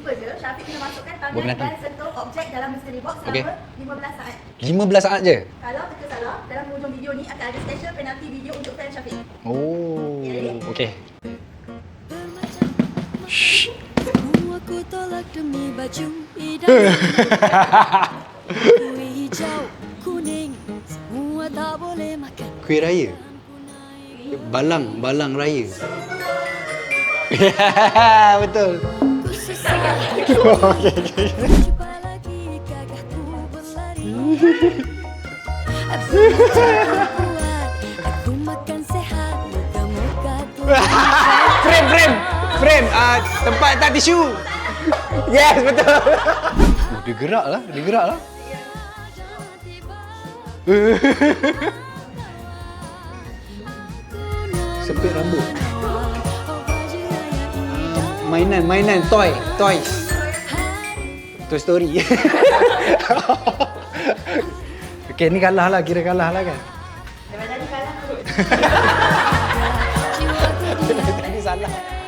simple je. Syafiq kena masukkan tangan dan sentuh objek dalam mystery box selama 15 saat. 15 saat je. Kalau kita salah, dalam hujung video ni akan ada special penalty video untuk fan Syafiq. Oh. Okey. Semua ku tolak demi baju Kuih hijau, kuning Semua tak boleh makan Kuih raya. Balang, balang raya. Betul. Frame, frame. Frame. Ah, tempat tak tisu. Yes, betul. Oh, dia gerak lah. Dia gerak lah. Sepit rambut. Mainan, mainan. Toy. Toys. Toy Story. okay, ni kalah lah. Kira kalah lah kan. Jadi kalah. Dia Tadi salah.